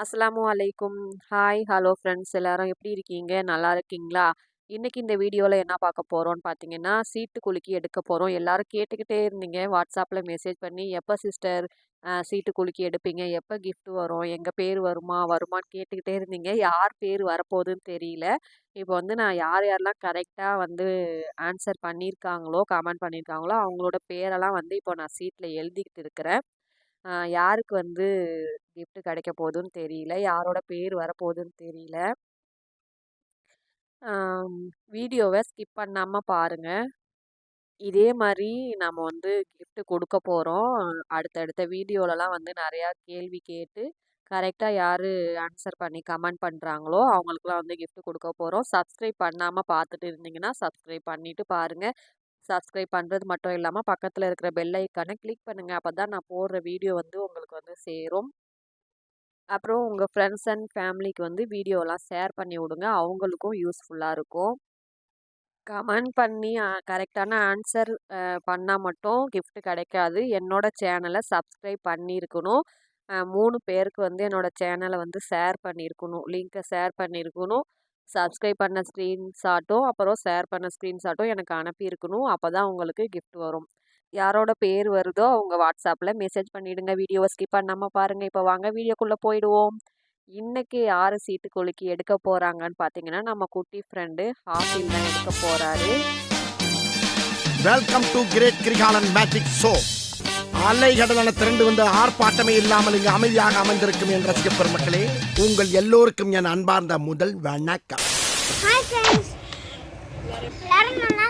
அஸ்ஸலாமு அலைக்கும். Hi, hello friends எல்லாரும் எப்படி இருக்கீங்க? நல்லா இருக்கீங்களா? இன்றைக்கி இந்த வீடியோவில் என்ன பார்க்க போகிறோன்னு பார்த்தீங்கன்னா, சீட்டு குலுக்கி எடுக்க போகிறோம் எல்லோரும் கேட்டுக்கிட்டே இருந்தீங்க. வாட்ஸ்அப்பில் மெசேஜ் பண்ணி, எப்போ சிஸ்டர் சீட்டு குலுக்கி எடுப்பீங்க? எப்போ கிஃப்ட் வரும்? எங்கள் பேர் வருமா? வருமான்னு?" கேட்டுக்கிட்டே இருந்தீங்க. யார் பேர் வரப்போகுதுன்னு தெரியல. இப்போ வந்து நான் யார் யாரெல்லாம் கரெக்டாக வந்து ஆன்சர் பண்ணியிருக்காங்களோ, கமெண்ட் பண்ணியிருக்காங்களோ, அவங்களோட பேரெல்லாம் வந்து இப்போ நான் சீட்டில் எழுதிக்கிட்டு இருக்கிறேன். யாருக்கு வந்து கிஃப்ட் கிடைக்க போகுதுன்னு தெரியல. யாரோட பேர் வரப்போகுதுன்னு தெரியல. வீடியோவை ஸ்கிப் பண்ணாமல் பாருங்கள் இதே மாதிரி நம்ம வந்து கிஃப்ட் கொடுக்க போகிறோம் அடுத்தடுத்த வீடியோலலாம் வந்து நிறையா கேள்வி கேட்டு, கரெக்டாக யார் ஆன்சர் பண்ணி கமெண்ட் பண்ணுறாங்களோ அவங்களுக்குலாம் வந்து கிஃப்ட் கொடுக்க போகிறோம் சப்ஸ்கிரைப் பண்ணாமல் பார்த்துட்டு இருந்தீங்கன்னா, சப்ஸ்கிரைப் பண்ணிவிட்டு பாருங்கள் சப்ஸ்கிரைப் பண்ணுறது மட்டும் இல்லாமல் பக்கத்தில் இருக்கிற பெல் ஐக்கான கிளிக் அப்போ தான் நான் போடுற வீடியோ வந்து உங்களுக்கு வந்து சேரும். அப்புறம் உங்கள் ஃப்ரெண்ட்ஸ் அண்ட் ஃபேமிலிக்கு வந்து வீடியோலாம் ஷேர் பண்ணி விடுங்க. அவங்களுக்கும் யூஸ்ஃபுல்லாக இருக்கும். கமெண்ட் பண்ணி கரெக்டான ஆன்சர் பண்ணால் மட்டும் கிஃப்ட் கிடைக்காது. என்னோடய சேனலை சப்ஸ்கிரைப் பண்ணியிருக்கணும். மூணு பேருக்கு வந்து என்னோடய சேனலை வந்து ஷேர் பண்ணியிருக்கணும். லிங்க்கை ஷேர் பண்ணியிருக்கணும். சப்ஸ்கிரைப் பண்ண ஸ்க்ரீன்ஷாட்டும், அப்புறம் ஷேர் பண்ண ஸ்க்ரீன்ஷாட்டும் எனக்கு அனுப்பியிருக்கணும். அப்போ தான் உங்களுக்கு கிஃப்ட் வரும். யாரோட பேர் வருதோ அவங்க வாட்ஸ்அப்ல மெசேஜ் பண்ணிடுங்க. வீடியோவ ஸ்கிப் பண்ணாம பாருங்க. இப்போ வாங்க வீடியோக்குள்ள போயிடுவோம். இன்னைக்கு யாரு சீட்டு குலுக்கி எடுக்க போறாங்கன்னு பார்த்தீங்கன்னா, நம்ம குட்டி ஃப்ரெண்டு ஹாஃபில் தான் எடுக்க போறாரு. Welcome to great Kirikalan magic show அலைகடலான திரண்டு வந்து ஆர்ப்பாட்டமே இல்லாமல் இங்கு அமைதியாக அமர்ந்திருக்கும் என் ரசிக பெருமக்களே உங்கள் எல்லோருக்கும் என் அன்பார்ந்த முதல் வணக்கம் ஹாய் ஃப்ரெண்ட்ஸ் எல்லாரும் நல்லா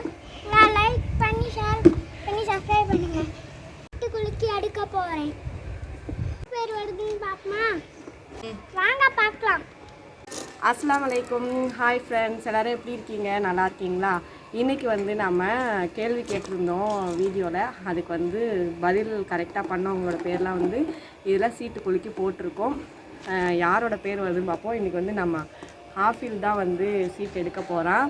லைக் பண்ணி ஷேர் பண்ணி சப்ஸ்கிரைப் பண்ணுங்க வீட்டு குலுக்கி அடுக்க போகிறேன் பேர் வருதுன்னு வாங்க பார்க்கலாம் அஸ்ஸலாமு ஹாய் ஃப்ரெண்ட்ஸ் எல்லாரும் எப்படி இருக்கீங்க? நல்லா இருக்கீங்களா? இன்றைக்கி வந்து நம்ம கேள்வி கேட்டிருந்தோம் வீடியோவில். அதுக்கு வந்து பதில் கரெக்டாக பண்ணவங்களோட பேர்லாம் வந்து இதில் சீட்டு குலுக்கி போட்டிருக்கோம். யாரோட பேர் வருதுன்னு பார்ப்போம். இன்றைக்கி வந்து நம்ம ஹாஃபில் தான் வந்து சீட் எடுக்க போகிறான்.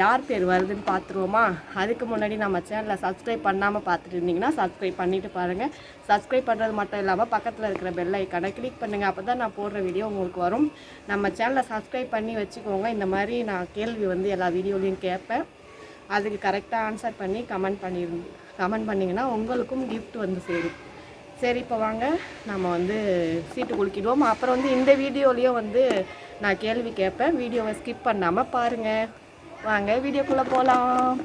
யார் பேர் வருதுன்னு பார்த்துருவோமா? அதுக்கு முன்னாடி நம்ம சேனலை சப்ஸ்கிரைப் பண்ணாமல் பார்த்துட்டு இருந்தீங்கன்னா, சப்ஸ்கிரைப் பண்ணிவிட்டு பாருங்கள். சப்ஸ்கிரைப் பண்ணுறது மட்டும் இல்லாமல் பக்கத்தில் இருக்கிற பெல் ஐக்கானை கிளிக் பண்ணுங்கள். அப்போ தான் நான் போடுற வீடியோ உங்களுக்கு வரும். நம்ம சேனலை சப்ஸ்கிரைப் பண்ணி வச்சுக்கோங்க. இந்த மாதிரி நான் கேள்வி வந்து எல்லா வீடியோலையும் கேட்பேன். அதுக்கு கரெக்டாக ஆன்சர் பண்ணி கமெண்ட் பண்ணி கமெண்ட் பண்ணிங்கன்னா உங்களுக்கும் கிஃப்ட் வந்து சேரும். சரி இப்போ வாங்க நம்ம வந்து சீட்டு குலுக்கிடுவோம். அப்புறம் வந்து இந்த வீடியோலேயும் வந்து நான் கேள்வி கேட்பேன். வீடியோவை ஸ்கிப் பண்ணாமல் பாருங்கள். வாங்க வீடியோக்குள்ளே போகலாம்.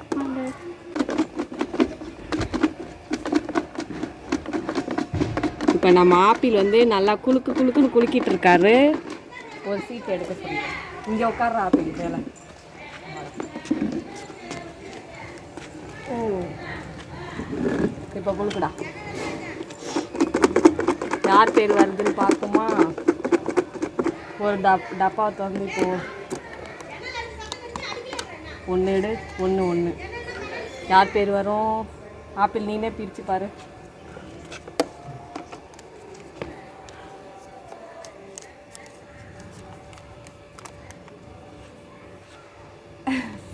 இப்போ நம்ம ஆப்பிள் வந்து நல்லா குலுக்கு குலுக்குன்னு குலுக்கிட்டு இருக்காரு. ஒரு சீட் எடுக்க சொல்லி இங்கே உட்கார்ற ஆப்பிள் மேலே ஓ. இப்போ குலுக்குடா. யார் பேர் வருதுன்னு பார்ப்போமா? ஒரு டப் டப்பாவை திறந்து இப்போ ஒன்று எடு ஒன்று ஒன்று யார் பேர் வரும்? ஆப்பிள் நீனே பிரித்து பாரு.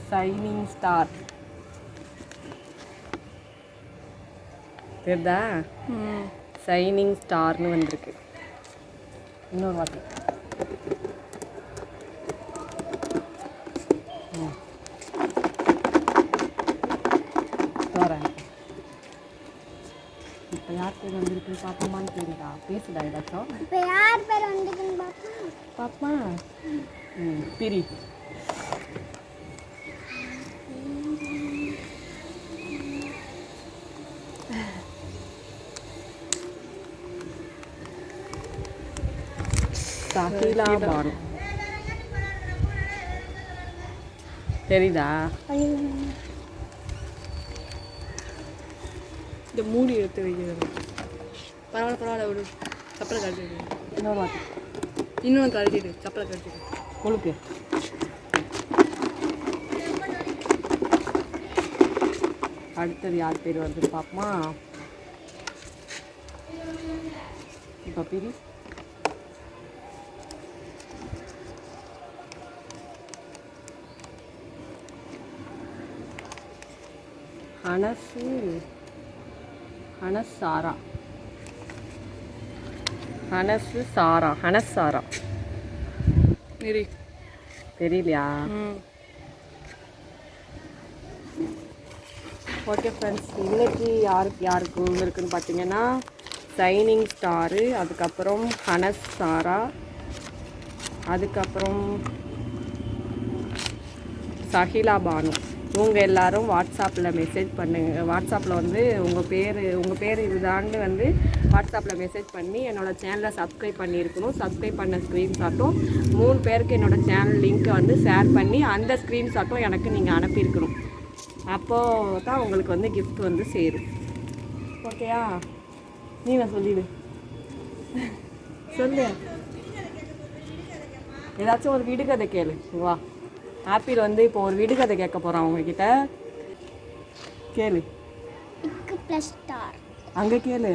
ஷைனிங் ஸ்டார் தெரியுதா ஷைனிங் ஸ்டார்னு வந்திருக்கு. இன்னொரு வாட்டி. பேர் வந்திருக்கு பார்ப்போமான்னு தெரியுதா பேசுடா ஏதாச்சும். இப்போ யார் பேர் வந்துருக்குன்னு பாப்பா ம் பிரி. சகிலா பானு. தெரியுதா? இந்த மூடி எடுத்து வைக்கிறது பரவாயில்ல பரவாயில்ல விடு. சப்பலை கழட்டிடு. இன்னொரு வாட்டி. இன்னொன்று கழட்டிடு சப்பலை கழட்டிடு. கொழுக்கு. அடுத்தது யார் பேர் வருதுன்னு பார்ப்போமா? இப்போ பிரி. ஹனசு ஹனசாரா ஹனஸ் சாரா ஹனஸ் சாரா. தெரியலையா? ஓகே ஃப்ரெண்ட்ஸ் இன்னைக்கு யாருக்கு யாருக்கு இருக்குன்னு பார்த்தீங்கன்னா சைனிங் ஸ்டாரு அதுக்கப்புறம் ஹனஸ் சாரா அதுக்கப்புறம் சஹிலா பானு. இவங்க எல்லோரும் வாட்ஸ்அப்பில் மெசேஜ் பண்ணுங்கள் வாட்ஸ்அப்பில் வந்து உங்கள் பேர் உங்கள் பேர் இதுதான்னு வந்து வாட்ஸ்அப்பில் மெசேஜ் பண்ணி என்னோடய சேனலை சப்ஸ்கிரைப் பண்ணியிருக்கணும். சப்ஸ்கிரைப் பண்ண ஸ்க்ரீன்ஷாட்டும் மூணு பேருக்கு என்னோடய சேனல் லிங்க்கை வந்து ஷேர் பண்ணி அந்த ஸ்க்ரீன்ஷாட்டும் எனக்கு நீங்கள் அனுப்பியிருக்கணும். அப்போது தான் உங்களுக்கு வந்து கிஃப்ட் வந்து சேரும். ஓகேயா நீ நான் சொல்லிடு. சொல்லு. ஏதாச்சும் ஒரு விடுகதை கேளு. வா. ஆப்பிள் வந்து இப்போ ஒரு விடுகதை கேட்க போகிறான் உங்ககிட்ட. கேளு. அங்கே கேளு.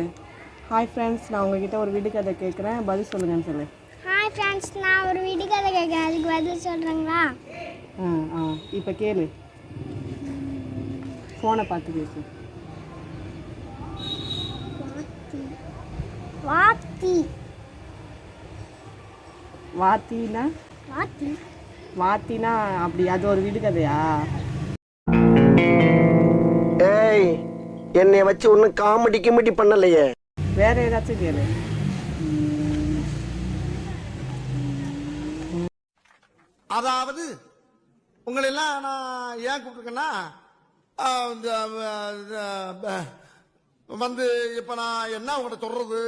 ஹாய் ஃப்ரெண்ட்ஸ் நான் உங்ககிட்ட ஒரு விடுகதை கேட்குறேன். பதில் சொல்லுங்கன்னு சொல்லு. ஹாய் ஃப்ரெண்ட்ஸ் நான் ஒரு விடுகதை கேட்குறேன். அதுக்கு பதில் சொல்கிறேங்களா ஆ ஆ. இப்போ கேளு. ஃபோனை பார்த்து பேசு. வாத்தி. வாத்தினா? வாத்தி. வாத்தினா அப்படி அது ஒரு விடுகதையா ஏய் என்னை வச்சு ஒன்னும் காமெடி கிமெடி பண்ணலையே. வேற ஏதாச்சும் கேளு. அதாவது உங்களை எல்லாம் நான் ஏன் கூப்பிட்டுருக்கேன்னா வந்து இப்ப நான் என்ன உங்கள்கிட்ட சொல்றது?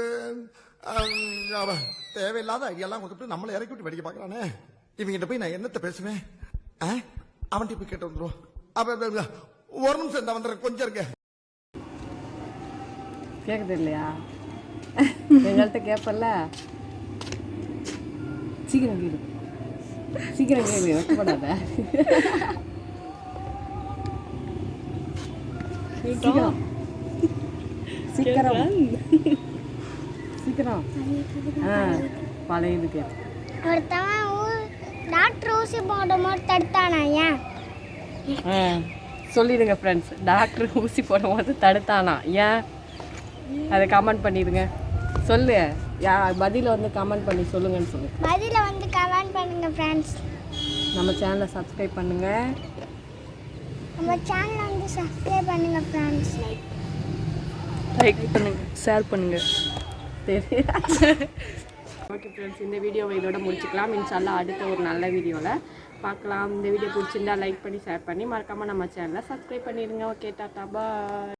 தேவையில்லாத ஐடியாலாம் கொடுத்துட்டு நம்மளை இறக்கி விட்டு வெடிக்க பார்க்கறானே. இவங்கிட்ட போய் நான் என்னத்த பேசுவேன்? அவன்கிட்ட போய் கேட்டு வந்துருவோம் அப்ப ஒரு நிமிஷம் இந்த வந்துடுறேன். கொஞ்சம் இருக்க கேட்குது இல்லையா? எங்கள்கிட்ட கேட்பல்ல சீக்கிரம் கேளு. சீக்கிரம் கேளு. வெக்கப்படாத சீக்கிரம். சீக்கிரம். சீக்கிரம். ஆ பழையது கேட்டு டாக்டர் ஊசி போடும்போது தடுத்தானா ஏன்? சொல்லிடுங்க ஃப்ரெண்ட்ஸ் டாக்டர் ஊசி போடும்போது தடுத்தானா ஏன்? அதை கமெண்ட் பண்ணிடுங்க. சொல்லு. யா பதில வந்து கமெண்ட் பண்ணி சொல்லுங்கன்னு சொல்லு. பதில வந்து கமெண்ட் பண்ணுங்க ஃப்ரெண்ட்ஸ் நம்ம சேனலை சப்ஸ்கிரைப் பண்ணுங்க. நம்ம சேனலை வந்து சப்ஸ்கிரைப் பண்ணுங்க ஃப்ரெண்ட்ஸ் லைக் பண்ணுங்க ஷேர் பண்ணுங்க. ஓகே ஃப்ரெண்ட்ஸ் இந்த வீடியோவை இதோட முடிச்சுக்கலாம். இன்ஷால்லா அடுத்த ஒரு நல்ல வீடியோவில் பார்க்கலாம். இந்த வீடியோ பிடிச்சிருந்தா லைக் பண்ணி ஷேர் பண்ணி மறக்காமல் நம்ம சேனலை சப்ஸ்கிரைப் பண்ணிடுங்க. ஓகே டாட்டா பாய்